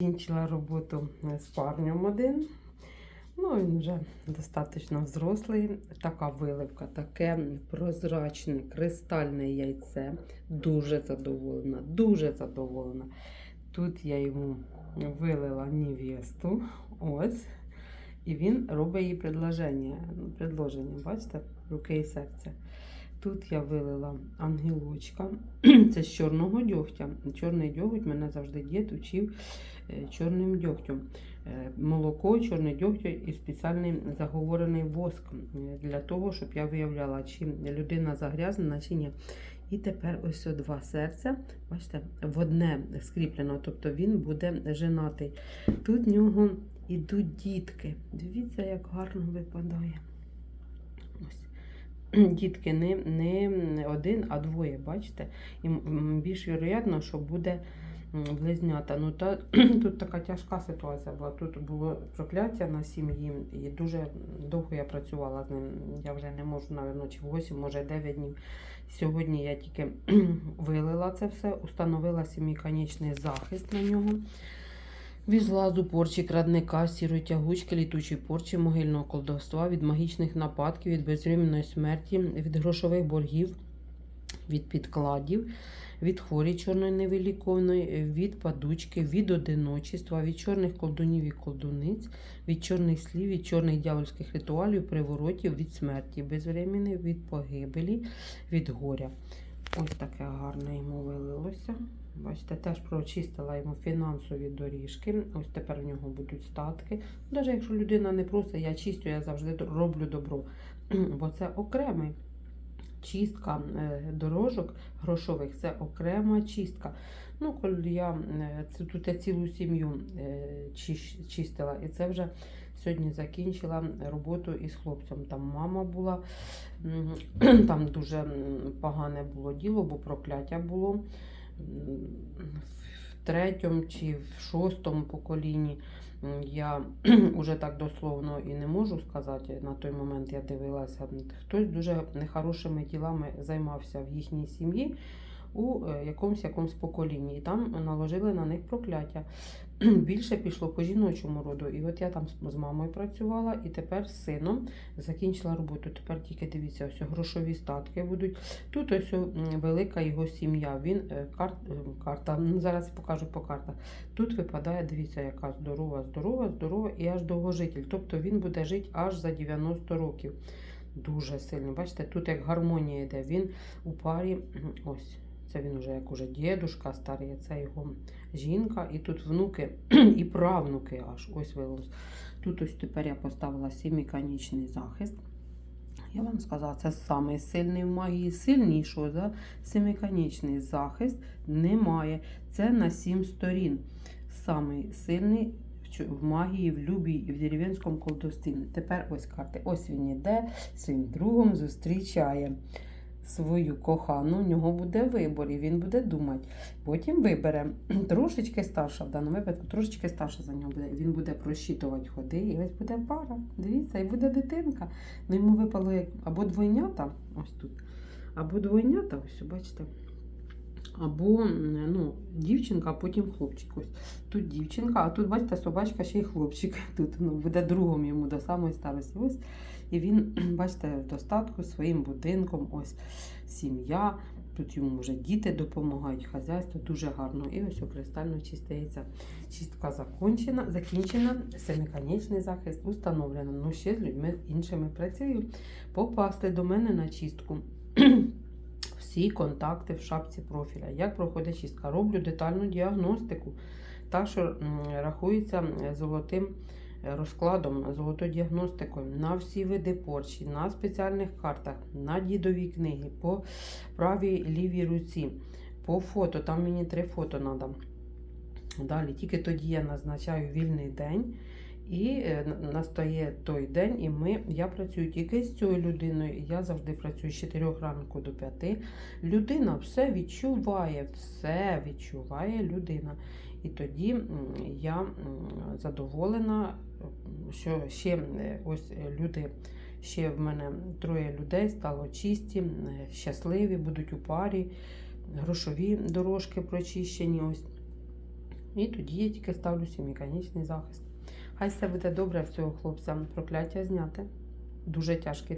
Закінчила роботу з парнем один. Ну, він вже достатньо взрослий. Така виливка, таке прозрачне, кристальне яйце. Дуже задоволена, дуже задоволена. Тут я йому вилила невесту. Ось. І він робить їй предложення. Ну, предложення, бачите, руки і серце. Тут я вилила ангелочка. Це з чорного дьогтя. Чорний дьоготь мене завжди дід учив е, чорним дьогтем. Е, Молоко, чорне дьогтя і спеціальний заговорений воск е, для того, щоб я виявляла, чи людина загрязнена, чи ні. І тепер ось два серця, бачите, в одне скріплено, тобто він буде женатий. Тут в нього ідуть дітки. Дивіться, як гарно випадає. Ось. Дітки не, не один, а двоє, бачите? І більш вірогідно, що буде близнята. Ну, та, тут така тяжка ситуація була. Тут було прокляття на сім'ї, і дуже довго я працювала з ним. Я вже не можу, навіть, чи 8, може 9 днів. Сьогодні я тільки вилила це все, установила сіміконічний захист на нього. Від злазу порчі, крадника, сірої тягучки, літучої порчі, могильного колдовства, від магічних нападків, від безвременної смерті, від грошових боргів, від підкладів, від хворі чорної невиліковної, від падучки, від одиночества, від чорних колдунів і колдуниць, від чорних слів, від чорних дявольських ритуалів, приворотів, від смерті, безвременної, від погибелі, від горя. Ось таке гарне йому вилилося. Бачите, теж прочистила йому фінансові доріжки. Ось тепер в нього будуть статки. Навіть якщо людина не просить, я чистю, я завжди роблю добро. Бо це окремий чистка е, дорожок грошових, це окрема чистка. Ну, коли я е, тут я цілу сім'ю е, чистила, і це вже сьогодні закінчила роботу із хлопцем. Там мама була, там дуже погане було діло, бо прокляття було в третьому чи в шостому поколінні. Я вже так дословно і не можу сказати. На той момент я дивилася. Хтось дуже нехорошими ділами займався в їхній сім'ї у е, якомусь якомусь поколінні. І там наложили на них прокляття. Більше пішло по жіночому роду. І от я там з- мамою працювала, і тепер з сином закінчила роботу. Тепер тільки дивіться, ось грошові статки будуть. Тут ось велика його сім'я. Він е, кар, е, карта. Зараз покажу по картах. Тут випадає, дивіться, яка здорова, здорова, здорова і аж довгожитель. Тобто він буде жити аж за 90 років. Дуже сильно. Бачите, тут як гармонія йде. Він у парі. Ось. Це він уже як уже дідушка старий, це його жінка. І тут внуки і правнуки аж ось вилилось. Тут ось тепер я поставила сіміконічний захист. Я вам сказала, це самий сильний в магії. Сильнішого за семиконічний захист немає. Це на сім сторін. Самий сильний в в магії, в любій і в дерев'янському колдовстві. Тепер ось карти. Ось він іде, своїм другом зустрічає свою кохану. У нього буде вибор, і він буде думати. Потім вибере трошечки старша, в даному випадку трошечки старша за нього буде. Він буде просчитувати ходи, і ось буде пара. Дивіться, і буде дитинка. Ну, йому випало як або двойнята, ось тут, або двойнята, ось бачите. Або ну, дівчинка, а потім хлопчик. Ось тут дівчинка, а тут, бачите, собачка ще й хлопчик. Тут ну, буде другом йому до самої старості. Ось. І він, бачите, в достатку своїм будинком, ось сім'я. Тут йому вже діти допомагають, хазяйство дуже гарно. І ось кристально чиститься. Чистка закончена, закінчена, семиконечний захист установлено. Ну, ще з людьми іншими працюю. Попасти до мене на чистку. Всі контакти в шапці профіля. Як проходить чистка? Роблю детальну діагностику. Так що рахується золотим е, розкладом, золотою діагностикою на всі види порчі, на спеціальних картах, на дідовій книги, по правій лівій руці, по фото. Там мені три фото треба. Далі, тільки тоді я назначаю вільний день. І е, настає той день, і ми, я працюю тільки з цією людиною. Я завжди працюю з 4 ранку до 5. Людина все відчуває, все відчуває людина. І тоді я задоволена, що ще е, ось е, люди, ще в мене троє людей стало чисті, щасливі, будуть у парі, грошові дорожки прочищені. Ось. І тоді я тільки ставлю собі захист. Хай все буде добре, всього хлопцям прокляття зняти. Дуже тяжкий